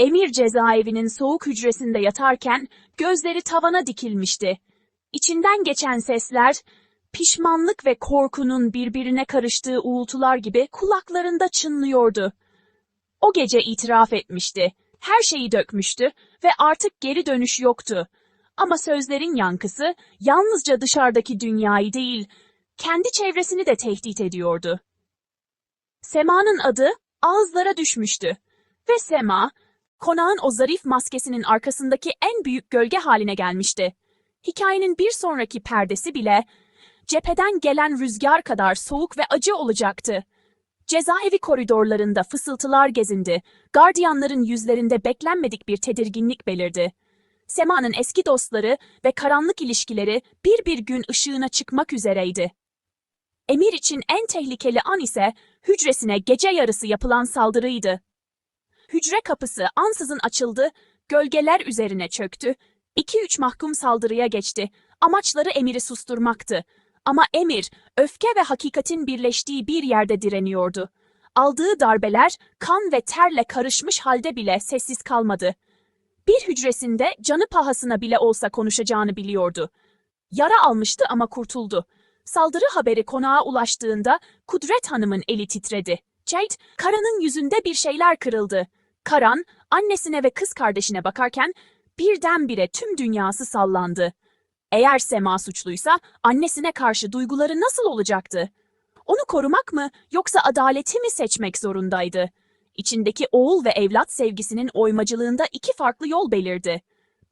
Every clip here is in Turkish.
Emir cezaevinin soğuk hücresinde yatarken gözleri tavana dikilmişti. İçinden geçen sesler, pişmanlık ve korkunun birbirine karıştığı uğultular gibi kulaklarında çınlıyordu. O gece itiraf etmişti. Her şeyi dökmüştü ve artık geri dönüş yoktu. Ama sözlerin yankısı yalnızca dışarıdaki dünyayı değil, kendi çevresini de tehdit ediyordu. Sema'nın adı ağızlara düşmüştü ve Sema, konağın o zarif maskesinin arkasındaki en büyük gölge haline gelmişti. Hikayenin bir sonraki perdesi bile cepheden gelen rüzgar kadar soğuk ve acı olacaktı. Cezaevi koridorlarında fısıltılar gezindi, gardiyanların yüzlerinde beklenmedik bir tedirginlik belirdi. Sema'nın eski dostları ve karanlık ilişkileri bir bir gün ışığına çıkmak üzereydi. Emir için en tehlikeli an ise hücresine gece yarısı yapılan saldırıydı. Hücre kapısı ansızın açıldı, gölgeler üzerine çöktü. İki üç mahkum saldırıya geçti. Amaçları Emir'i susturmaktı. Ama Emir, öfke ve hakikatin birleştiği bir yerde direniyordu. Aldığı darbeler kan ve terle karışmış halde bile sessiz kalmadı. Bir hücresinde canı pahasına bile olsa konuşacağını biliyordu. Yara almıştı ama kurtuldu. Saldırı haberi konağa ulaştığında Kudret Hanım'ın eli titredi. Jade, Karan'ın yüzünde bir şeyler kırıldı. Karan, annesine ve kız kardeşine bakarken birdenbire tüm dünyası sallandı. Eğer Sema suçluysa annesine karşı duyguları nasıl olacaktı? Onu korumak mı yoksa adaleti mi seçmek zorundaydı? İçindeki oğul ve evlat sevgisinin oymacılığında iki farklı yol belirdi.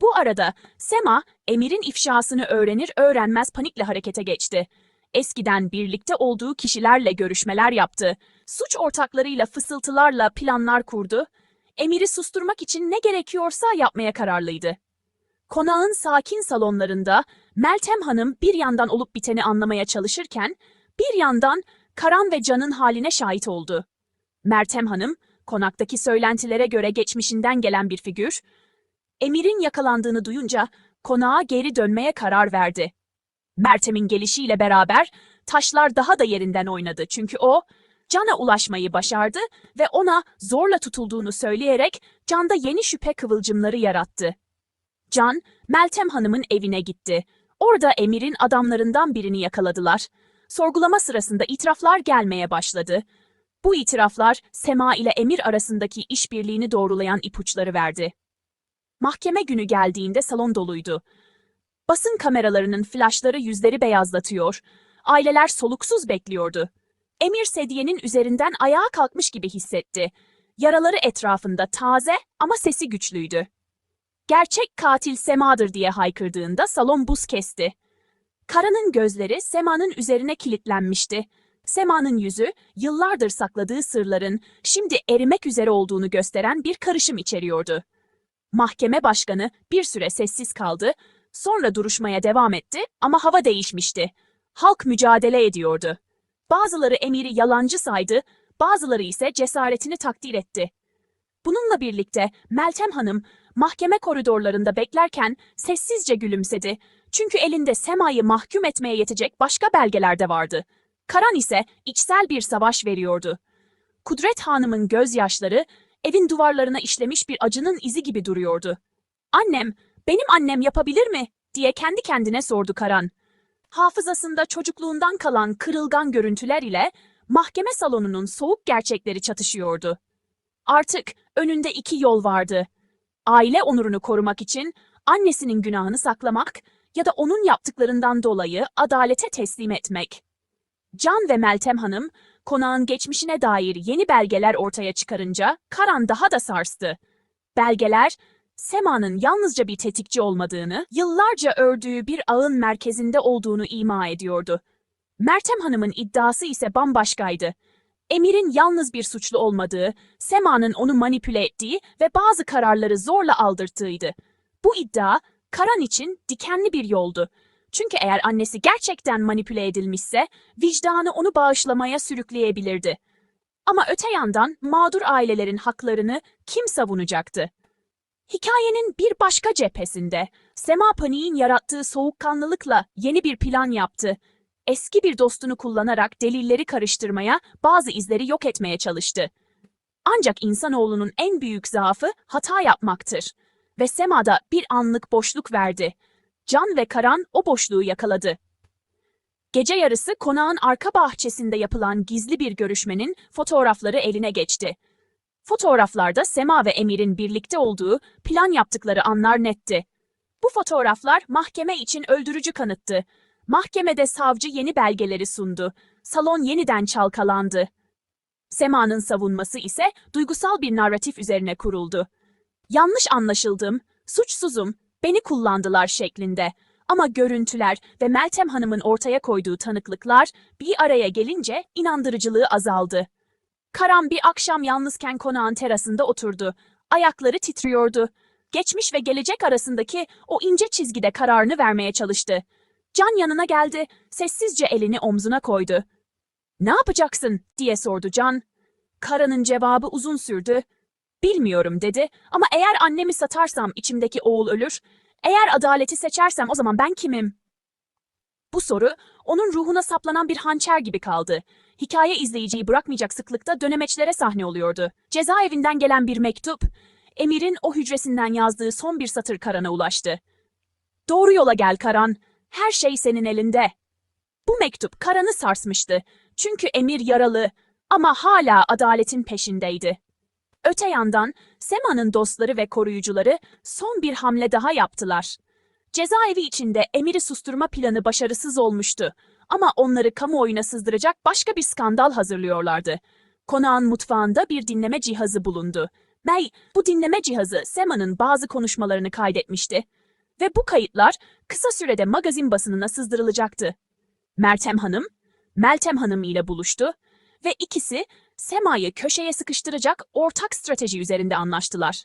Bu arada Sema, Emir'in ifşasını öğrenir öğrenmez panikle harekete geçti. Eskiden birlikte olduğu kişilerle görüşmeler yaptı. Suç ortaklarıyla fısıltılarla planlar kurdu. Emir'i susturmak için ne gerekiyorsa yapmaya kararlıydı. Konağın sakin salonlarında Meltem Hanım bir yandan olup biteni anlamaya çalışırken bir yandan Karan ve Can'ın haline şahit oldu. Meltem Hanım, konaktaki söylentilere göre geçmişinden gelen bir figür, Emir'in yakalandığını duyunca konağa geri dönmeye karar verdi. Meltem'in gelişiyle beraber taşlar daha da yerinden oynadı çünkü o Can'a ulaşmayı başardı ve ona zorla tutulduğunu söyleyerek Can'da yeni şüphe kıvılcımları yarattı. Can, Meltem Hanım'ın evine gitti. Orada Emir'in adamlarından birini yakaladılar. Sorgulama sırasında itiraflar gelmeye başladı. Bu itiraflar Sema ile Emir arasındaki işbirliğini doğrulayan ipuçları verdi. Mahkeme günü geldiğinde salon doluydu. Basın kameralarının flaşları yüzleri beyazlatıyor. Aileler soluksuz bekliyordu. Emir sedyenin üzerinden ayağa kalkmış gibi hissetti. Yaraları etrafında taze ama sesi güçlüydü. Gerçek katil Sema'dır diye haykırdığında salon buz kesti. Karanın gözleri Sema'nın üzerine kilitlenmişti. Sema'nın yüzü yıllardır sakladığı sırların şimdi erimek üzere olduğunu gösteren bir karışım içeriyordu. Mahkeme başkanı bir süre sessiz kaldı, sonra duruşmaya devam etti ama hava değişmişti. Halk mücadele ediyordu. Bazıları Emir'i yalancı saydı, bazıları ise cesaretini takdir etti. Bununla birlikte Meltem Hanım mahkeme koridorlarında beklerken sessizce gülümsedi. Çünkü elinde Sema'yı mahkum etmeye yetecek başka belgeler de vardı. Karan ise içsel bir savaş veriyordu. Kudret Hanım'ın gözyaşları evin duvarlarına işlemiş bir acının izi gibi duruyordu. Annem, benim annem yapabilir mi? diye kendi kendine sordu Karan. Hafızasında çocukluğundan kalan kırılgan görüntüler ile mahkeme salonunun soğuk gerçekleri çatışıyordu. Artık önünde iki yol vardı. Aile onurunu korumak için annesinin günahını saklamak ya da onun yaptıklarından dolayı adalete teslim etmek. Can ve Meltem Hanım konağın geçmişine dair yeni belgeler ortaya çıkarınca Karan daha da sarstı. Belgeler Sema'nın yalnızca bir tetikçi olmadığını, yıllarca ördüğü bir ağın merkezinde olduğunu ima ediyordu. Meltem Hanım'ın iddiası ise bambaşkaydı. Emir'in yalnız bir suçlu olmadığı, Sema'nın onu manipüle ettiği ve bazı kararları zorla aldırttığıydı. Bu iddia, Karan için dikenli bir yoldu. Çünkü eğer annesi gerçekten manipüle edilmişse, vicdanı onu bağışlamaya sürükleyebilirdi. Ama öte yandan mağdur ailelerin haklarını kim savunacaktı? Hikayenin bir başka cephesinde Sema Paniğin yarattığı soğukkanlılıkla yeni bir plan yaptı. Eski bir dostunu kullanarak delilleri karıştırmaya, bazı izleri yok etmeye çalıştı. Ancak insanoğlunun en büyük zaafı hata yapmaktır. Ve Sema'da bir anlık boşluk verdi. Can ve Karan o boşluğu yakaladı. Gece yarısı konağın arka bahçesinde yapılan gizli bir görüşmenin fotoğrafları eline geçti. Fotoğraflarda Sema ve Emir'in birlikte olduğu, plan yaptıkları anlar netti. Bu fotoğraflar mahkeme için öldürücü kanıttı. Mahkemede savcı yeni belgeleri sundu. Salon yeniden çalkalandı. Sema'nın savunması ise duygusal bir narratif üzerine kuruldu. Yanlış anlaşıldım, suçsuzum, beni kullandılar şeklinde. Ama görüntüler ve Meltem Hanım'ın ortaya koyduğu tanıklıklar bir araya gelince inandırıcılığı azaldı. Karan bir akşam yalnızken konağın terasında oturdu. Ayakları titriyordu. Geçmiş ve gelecek arasındaki o ince çizgide kararını vermeye çalıştı. Can yanına geldi, sessizce elini omzuna koydu. Ne yapacaksın diye sordu Can. Karan'ın cevabı uzun sürdü. Bilmiyorum dedi ama eğer annemi satarsam içimdeki oğul ölür. Eğer adaleti seçersem o zaman ben kimim? Bu soru onun ruhuna saplanan bir hançer gibi kaldı. Hikaye izleyiciyi bırakmayacak sıklıkta dönemeçlere sahne oluyordu. Cezaevinden gelen bir mektup, Emir'in o hücresinden yazdığı son bir satır Karan'a ulaştı. Doğru yola gel Karan, her şey senin elinde. Bu mektup Karan'ı sarsmıştı. Çünkü Emir yaralı ama hala adaletin peşindeydi. Öte yandan Sema'nın dostları ve koruyucuları son bir hamle daha yaptılar. Cezaevi içinde Emir'i susturma planı başarısız olmuştu ama onları kamuoyuna sızdıracak başka bir skandal hazırlıyorlardı. Konağın mutfağında bir dinleme cihazı bulundu. May, bu dinleme cihazı Sema'nın bazı konuşmalarını kaydetmişti ve bu kayıtlar kısa sürede magazin basınına sızdırılacaktı. Mertem Hanım, Meltem Hanım ile buluştu ve ikisi Sema'yı köşeye sıkıştıracak ortak strateji üzerinde anlaştılar.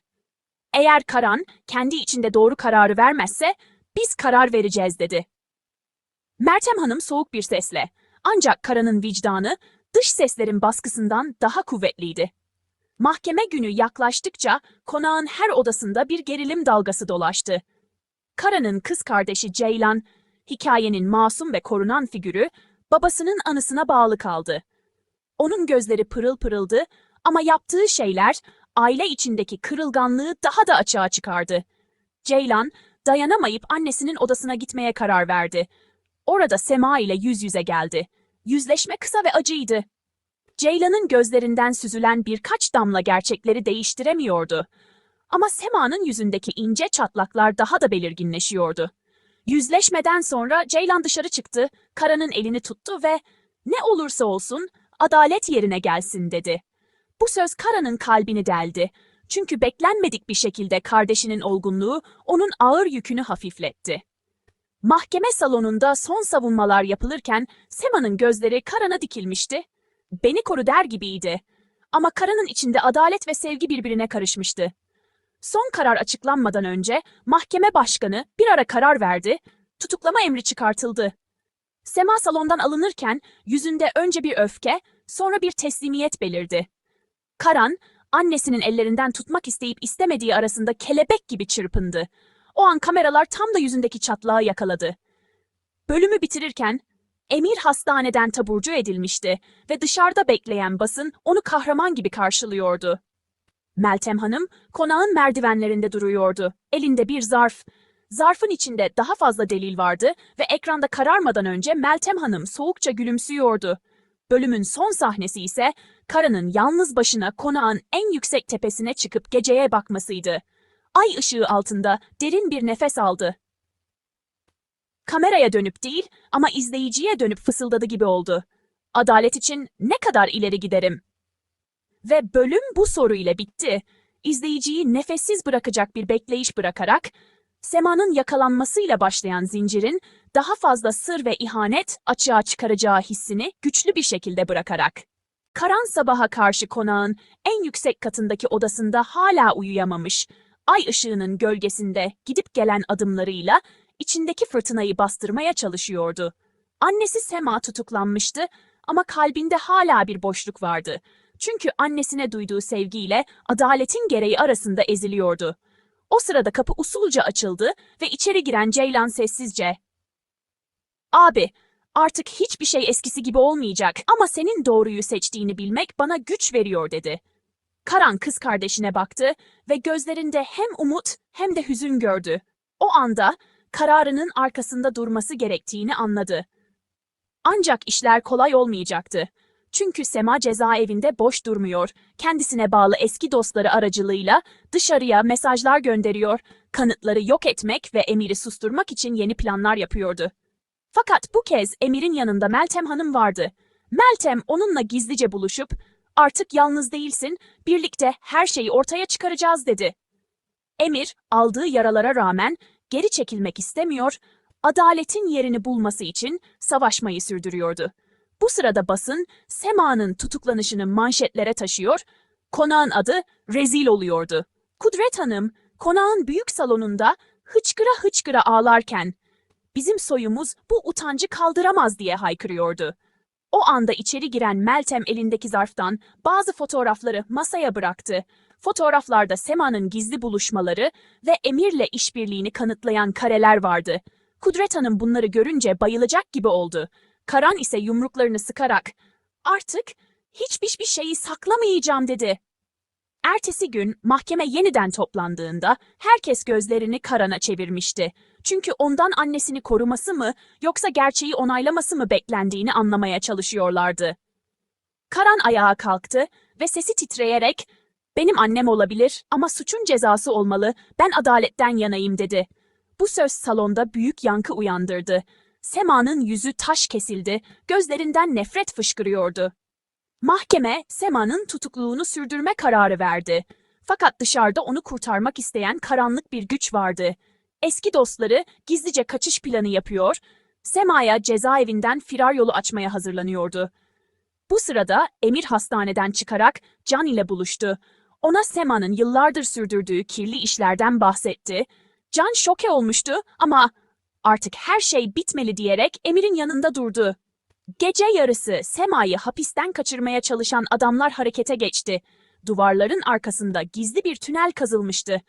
Eğer Karan kendi içinde doğru kararı vermezse biz karar vereceğiz dedi. Mertem Hanım soğuk bir sesle ancak Karan'ın vicdanı dış seslerin baskısından daha kuvvetliydi. Mahkeme günü yaklaştıkça konağın her odasında bir gerilim dalgası dolaştı. Karan'ın kız kardeşi Ceylan, hikayenin masum ve korunan figürü, babasının anısına bağlı kaldı. Onun gözleri pırıl pırıldı ama yaptığı şeyler aile içindeki kırılganlığı daha da açığa çıkardı. Ceylan dayanamayıp annesinin odasına gitmeye karar verdi. Orada Sema ile yüz yüze geldi. Yüzleşme kısa ve acıydı. Ceylan'ın gözlerinden süzülen birkaç damla gerçekleri değiştiremiyordu. Ama Sema'nın yüzündeki ince çatlaklar daha da belirginleşiyordu. Yüzleşmeden sonra Ceylan dışarı çıktı, Kara'nın elini tuttu ve ne olursa olsun adalet yerine gelsin dedi. Bu söz Kara'nın kalbini deldi. Çünkü beklenmedik bir şekilde kardeşinin olgunluğu onun ağır yükünü hafifletti. Mahkeme salonunda son savunmalar yapılırken Sema'nın gözleri Karan'a dikilmişti. Beni koru der gibiydi. Ama Karan'ın içinde adalet ve sevgi birbirine karışmıştı. Son karar açıklanmadan önce mahkeme başkanı bir ara karar verdi, tutuklama emri çıkartıldı. Sema salondan alınırken yüzünde önce bir öfke, sonra bir teslimiyet belirdi. Karan, annesinin ellerinden tutmak isteyip istemediği arasında kelebek gibi çırpındı. O an kameralar tam da yüzündeki çatlağı yakaladı. Bölümü bitirirken Emir hastaneden taburcu edilmişti ve dışarıda bekleyen basın onu kahraman gibi karşılıyordu. Meltem Hanım konağın merdivenlerinde duruyordu. Elinde bir zarf. Zarfın içinde daha fazla delil vardı ve ekranda kararmadan önce Meltem Hanım soğukça gülümsüyordu. Bölümün son sahnesi ise Kara'nın yalnız başına konağın en yüksek tepesine çıkıp geceye bakmasıydı. Ay ışığı altında derin bir nefes aldı. Kameraya dönüp değil ama izleyiciye dönüp fısıldadı gibi oldu. Adalet için ne kadar ileri giderim? Ve bölüm bu soru ile bitti. İzleyiciyi nefessiz bırakacak bir bekleyiş bırakarak, Sema'nın yakalanmasıyla başlayan zincirin daha fazla sır ve ihanet açığa çıkaracağı hissini güçlü bir şekilde bırakarak. Karan sabaha karşı konağın en yüksek katındaki odasında hala uyuyamamış, ay ışığının gölgesinde gidip gelen adımlarıyla içindeki fırtınayı bastırmaya çalışıyordu. Annesi Sema tutuklanmıştı ama kalbinde hala bir boşluk vardı. Çünkü annesine duyduğu sevgiyle adaletin gereği arasında eziliyordu. O sırada kapı usulca açıldı ve içeri giren Ceylan sessizce ''Abi, artık hiçbir şey eskisi gibi olmayacak ama senin doğruyu seçtiğini bilmek bana güç veriyor.'' dedi. Karan kız kardeşine baktı ve gözlerinde hem umut hem de hüzün gördü. O anda kararının arkasında durması gerektiğini anladı. Ancak işler kolay olmayacaktı. Çünkü Sema cezaevinde boş durmuyor. Kendisine bağlı eski dostları aracılığıyla dışarıya mesajlar gönderiyor, kanıtları yok etmek ve Emir'i susturmak için yeni planlar yapıyordu. Fakat bu kez Emir'in yanında Meltem Hanım vardı. Meltem onunla gizlice buluşup artık yalnız değilsin, birlikte her şeyi ortaya çıkaracağız dedi. Emir aldığı yaralara rağmen geri çekilmek istemiyor, adaletin yerini bulması için savaşmayı sürdürüyordu. Bu sırada basın Sema'nın tutuklanışını manşetlere taşıyor, konağın adı rezil oluyordu. Kudret Hanım konağın büyük salonunda hıçkıra hıçkıra ağlarken bizim soyumuz bu utancı kaldıramaz diye haykırıyordu. O anda içeri giren Meltem elindeki zarftan bazı fotoğrafları masaya bıraktı. Fotoğraflarda Sema'nın gizli buluşmaları ve Emir'le işbirliğini kanıtlayan kareler vardı. Kudret Hanım bunları görünce bayılacak gibi oldu. Karan ise yumruklarını sıkarak "Artık hiçbir şeyi saklamayacağım." dedi. Ertesi gün mahkeme yeniden toplandığında herkes gözlerini Karan'a çevirmişti. Çünkü ondan annesini koruması mı yoksa gerçeği onaylaması mı beklendiğini anlamaya çalışıyorlardı. Karan ayağa kalktı ve sesi titreyerek "Benim annem olabilir ama suçun cezası olmalı. Ben adaletten yanayım." dedi. Bu söz salonda büyük yankı uyandırdı. Sema'nın yüzü taş kesildi, gözlerinden nefret fışkırıyordu. Mahkeme Sema'nın tutukluğunu sürdürme kararı verdi. Fakat dışarıda onu kurtarmak isteyen karanlık bir güç vardı. Eski dostları gizlice kaçış planı yapıyor, Sema'ya cezaevinden firar yolu açmaya hazırlanıyordu. Bu sırada Emir hastaneden çıkarak Can ile buluştu. Ona Sema'nın yıllardır sürdürdüğü kirli işlerden bahsetti. Can şoke olmuştu ama artık her şey bitmeli diyerek Emir'in yanında durdu. Gece yarısı Sema'yı hapisten kaçırmaya çalışan adamlar harekete geçti. Duvarların arkasında gizli bir tünel kazılmıştı.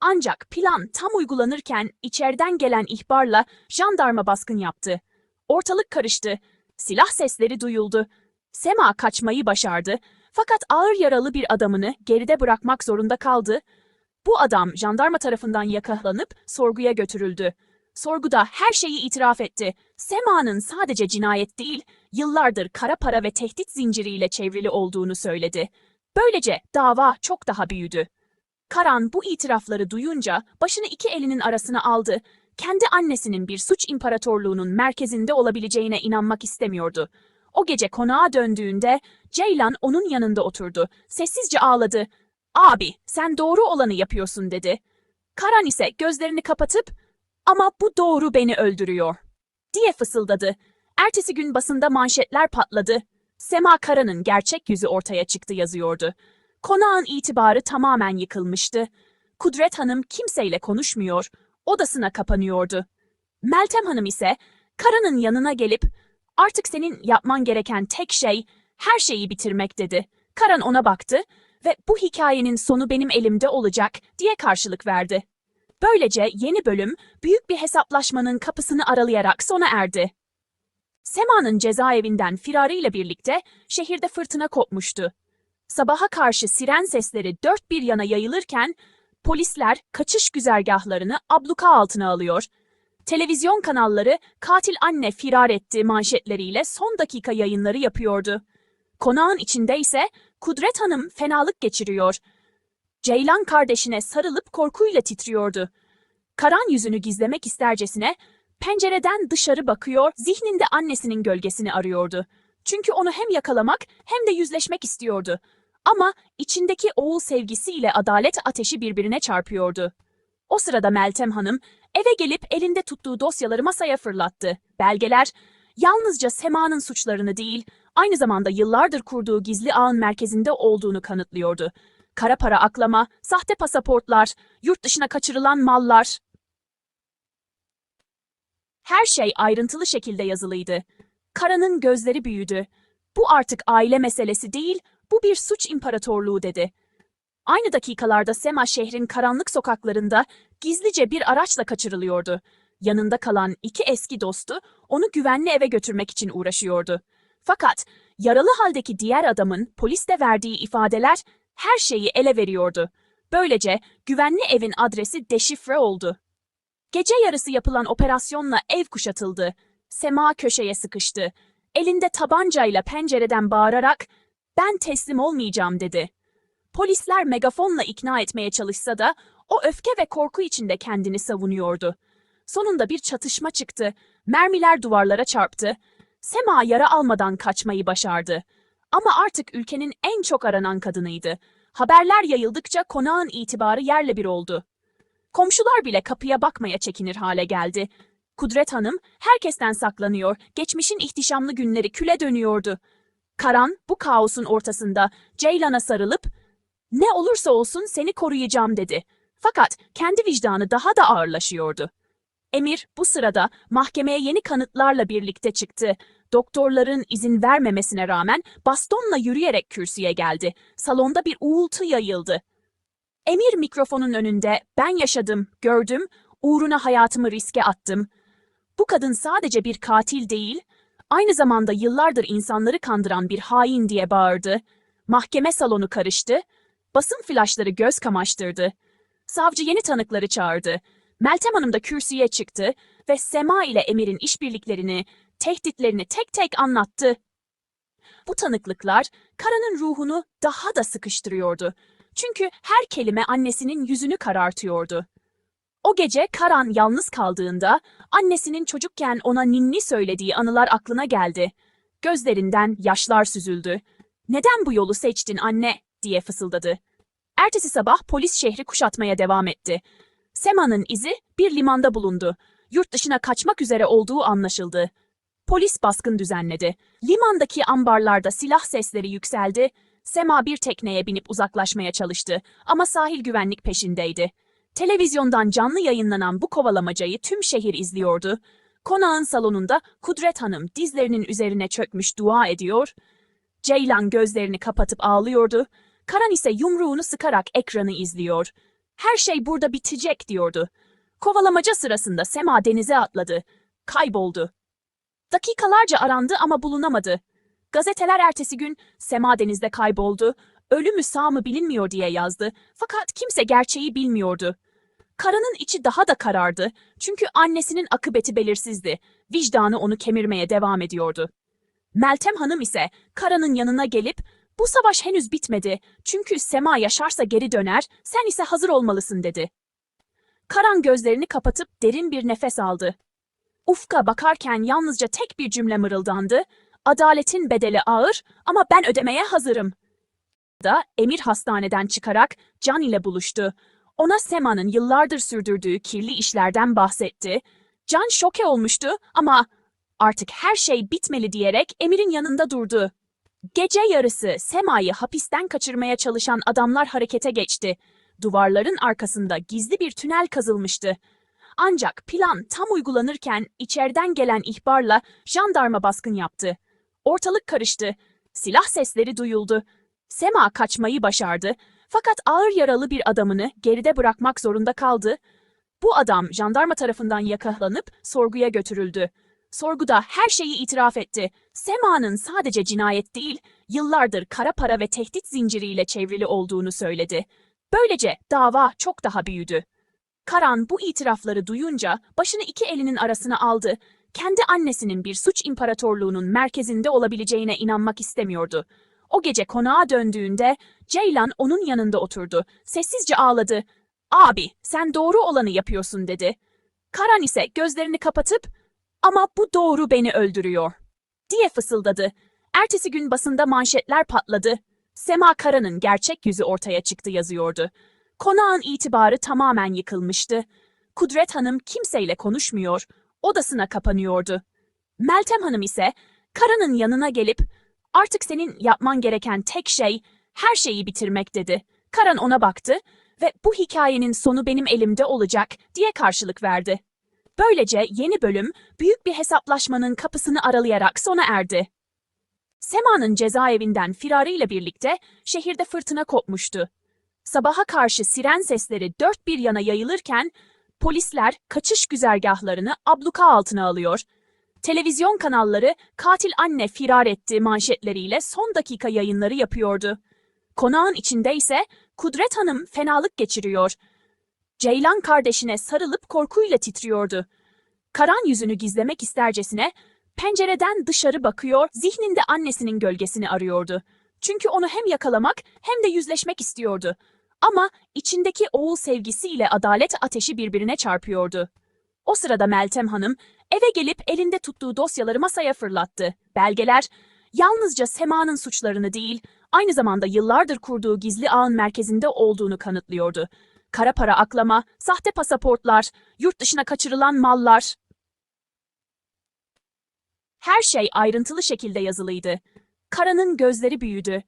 Ancak plan tam uygulanırken içeriden gelen ihbarla jandarma baskın yaptı. Ortalık karıştı. Silah sesleri duyuldu. Sema kaçmayı başardı fakat ağır yaralı bir adamını geride bırakmak zorunda kaldı. Bu adam jandarma tarafından yakalanıp sorguya götürüldü. Sorguda her şeyi itiraf etti. Sema'nın sadece cinayet değil, yıllardır kara para ve tehdit zinciriyle çevrili olduğunu söyledi. Böylece dava çok daha büyüdü. Karan bu itirafları duyunca başını iki elinin arasına aldı. Kendi annesinin bir suç imparatorluğunun merkezinde olabileceğine inanmak istemiyordu. O gece konağa döndüğünde Ceylan onun yanında oturdu. Sessizce ağladı. Abi sen doğru olanı yapıyorsun dedi. Karan ise gözlerini kapatıp ama bu doğru beni öldürüyor diye fısıldadı. Ertesi gün basında manşetler patladı. Sema Kara'nın gerçek yüzü ortaya çıktı yazıyordu. Konağın itibarı tamamen yıkılmıştı. Kudret Hanım kimseyle konuşmuyor, odasına kapanıyordu. Meltem Hanım ise Kara'nın yanına gelip artık senin yapman gereken tek şey her şeyi bitirmek dedi. Karan ona baktı ve bu hikayenin sonu benim elimde olacak diye karşılık verdi. Böylece yeni bölüm büyük bir hesaplaşmanın kapısını aralayarak sona erdi. Sema'nın cezaevinden firarıyla birlikte şehirde fırtına kopmuştu. Sabaha karşı siren sesleri dört bir yana yayılırken polisler kaçış güzergahlarını abluka altına alıyor. Televizyon kanalları katil anne firar etti manşetleriyle son dakika yayınları yapıyordu. Konağın içinde ise Kudret Hanım fenalık geçiriyor. Ceylan kardeşine sarılıp korkuyla titriyordu. Karan yüzünü gizlemek istercesine pencereden dışarı bakıyor, zihninde annesinin gölgesini arıyordu. Çünkü onu hem yakalamak hem de yüzleşmek istiyordu. Ama içindeki oğul sevgisiyle adalet ateşi birbirine çarpıyordu. O sırada Meltem Hanım eve gelip elinde tuttuğu dosyaları masaya fırlattı. Belgeler yalnızca Sema'nın suçlarını değil, aynı zamanda yıllardır kurduğu gizli ağın merkezinde olduğunu kanıtlıyordu. Kara para aklama, sahte pasaportlar, yurt dışına kaçırılan mallar. Her şey ayrıntılı şekilde yazılıydı. Kara'nın gözleri büyüdü. Bu artık aile meselesi değil, bu bir suç imparatorluğu dedi. Aynı dakikalarda Sema şehrin karanlık sokaklarında gizlice bir araçla kaçırılıyordu. Yanında kalan iki eski dostu onu güvenli eve götürmek için uğraşıyordu. Fakat yaralı haldeki diğer adamın poliste verdiği ifadeler her şeyi ele veriyordu. Böylece güvenli evin adresi deşifre oldu. Gece yarısı yapılan operasyonla ev kuşatıldı. Sema köşeye sıkıştı. Elinde tabancayla pencereden bağırarak "Ben teslim olmayacağım." dedi. Polisler megafonla ikna etmeye çalışsa da o öfke ve korku içinde kendini savunuyordu. Sonunda bir çatışma çıktı. Mermiler duvarlara çarptı. Sema yara almadan kaçmayı başardı. Ama artık ülkenin en çok aranan kadınıydı. Haberler yayıldıkça konağın itibarı yerle bir oldu. Komşular bile kapıya bakmaya çekinir hale geldi. Kudret Hanım herkesten saklanıyor, geçmişin ihtişamlı günleri küle dönüyordu. Karan bu kaosun ortasında Ceylan'a sarılıp ne olursa olsun seni koruyacağım dedi. Fakat kendi vicdanı daha da ağırlaşıyordu. Emir bu sırada mahkemeye yeni kanıtlarla birlikte çıktı. Doktorların izin vermemesine rağmen bastonla yürüyerek kürsüye geldi. Salonda bir uğultu yayıldı. Emir mikrofonun önünde ben yaşadım, gördüm, uğruna hayatımı riske attım. Bu kadın sadece bir katil değil, aynı zamanda yıllardır insanları kandıran bir hain diye bağırdı. Mahkeme salonu karıştı, basın flaşları göz kamaştırdı. Savcı yeni tanıkları çağırdı. Meltem Hanım da kürsüye çıktı ve Sema ile Emir'in işbirliklerini, tehditlerini tek tek anlattı. Bu tanıklıklar Kara'nın ruhunu daha da sıkıştırıyordu. Çünkü her kelime annesinin yüzünü karartıyordu. O gece Karan yalnız kaldığında annesinin çocukken ona ninni söylediği anılar aklına geldi. Gözlerinden yaşlar süzüldü. Neden bu yolu seçtin anne diye fısıldadı. Ertesi sabah polis şehri kuşatmaya devam etti. Sema'nın izi bir limanda bulundu. Yurt dışına kaçmak üzere olduğu anlaşıldı. Polis baskın düzenledi. Limandaki ambarlarda silah sesleri yükseldi. Sema bir tekneye binip uzaklaşmaya çalıştı ama sahil güvenlik peşindeydi. Televizyondan canlı yayınlanan bu kovalamacayı tüm şehir izliyordu. Konağın salonunda Kudret Hanım dizlerinin üzerine çökmüş dua ediyor. Ceylan gözlerini kapatıp ağlıyordu. Karan ise yumruğunu sıkarak ekranı izliyor. Her şey burada bitecek diyordu. Kovalamaca sırasında Sema denize atladı. Kayboldu. Dakikalarca arandı ama bulunamadı. Gazeteler ertesi gün Sema denizde kayboldu, ölü mü sağ mı bilinmiyor diye yazdı. Fakat kimse gerçeği bilmiyordu. Karanın içi daha da karardı çünkü annesinin akıbeti belirsizdi. Vicdanı onu kemirmeye devam ediyordu. Meltem Hanım ise Kara'nın yanına gelip bu savaş henüz bitmedi çünkü Sema yaşarsa geri döner, sen ise hazır olmalısın dedi. Karan gözlerini kapatıp derin bir nefes aldı. Ufka bakarken yalnızca tek bir cümle mırıldandı. Adaletin bedeli ağır ama ben ödemeye hazırım. Da Emir hastaneden çıkarak Can ile buluştu. Ona Sema'nın yıllardır sürdürdüğü kirli işlerden bahsetti. Can şoke olmuştu ama artık her şey bitmeli diyerek Emir'in yanında durdu. Gece yarısı Sema'yı hapisten kaçırmaya çalışan adamlar harekete geçti. Duvarların arkasında gizli bir tünel kazılmıştı. Ancak plan tam uygulanırken içeriden gelen ihbarla jandarma baskın yaptı. Ortalık karıştı. Silah sesleri duyuldu. Sema kaçmayı başardı. Fakat ağır yaralı bir adamını geride bırakmak zorunda kaldı. Bu adam jandarma tarafından yakalanıp sorguya götürüldü. Sorguda her şeyi itiraf etti. Sema'nın sadece cinayet değil, yıllardır kara para ve tehdit zinciriyle çevrili olduğunu söyledi. Böylece dava çok daha büyüdü. Karan bu itirafları duyunca başını iki elinin arasına aldı. Kendi annesinin bir suç imparatorluğunun merkezinde olabileceğine inanmak istemiyordu. O gece konağa döndüğünde Ceylan onun yanında oturdu. Sessizce ağladı. Abi sen doğru olanı yapıyorsun dedi. Karan ise gözlerini kapatıp ama bu doğru beni öldürüyor diye fısıldadı. Ertesi gün basında manşetler patladı. Sema Kara'nın gerçek yüzü ortaya çıktı yazıyordu. Konağın itibarı tamamen yıkılmıştı. Kudret Hanım kimseyle konuşmuyor, odasına kapanıyordu. Meltem Hanım ise Kara'nın yanına gelip artık senin yapman gereken tek şey her şeyi bitirmek dedi. Karan ona baktı ve bu hikayenin sonu benim elimde olacak diye karşılık verdi. Böylece yeni bölüm büyük bir hesaplaşmanın kapısını aralayarak sona erdi. Sema'nın cezaevinden firarıyla birlikte şehirde fırtına kopmuştu. Sabaha karşı siren sesleri dört bir yana yayılırken polisler kaçış güzergahlarını abluka altına alıyor. Televizyon kanalları katil anne firar etti manşetleriyle son dakika yayınları yapıyordu. Konağın içinde ise Kudret Hanım fenalık geçiriyor. Ceylan kardeşine sarılıp korkuyla titriyordu. Karan yüzünü gizlemek istercesine pencereden dışarı bakıyor, zihninde annesinin gölgesini arıyordu. Çünkü onu hem yakalamak hem de yüzleşmek istiyordu. Ama içindeki oğul sevgisiyle adalet ateşi birbirine çarpıyordu. O sırada Meltem Hanım eve gelip elinde tuttuğu dosyaları masaya fırlattı. Belgeler yalnızca Sema'nın suçlarını değil, aynı zamanda yıllardır kurduğu gizli ağın merkezinde olduğunu kanıtlıyordu. Kara para aklama, sahte pasaportlar, yurt dışına kaçırılan mallar. Her şey ayrıntılı şekilde yazılıydı. Kara'nın gözleri büyüdü.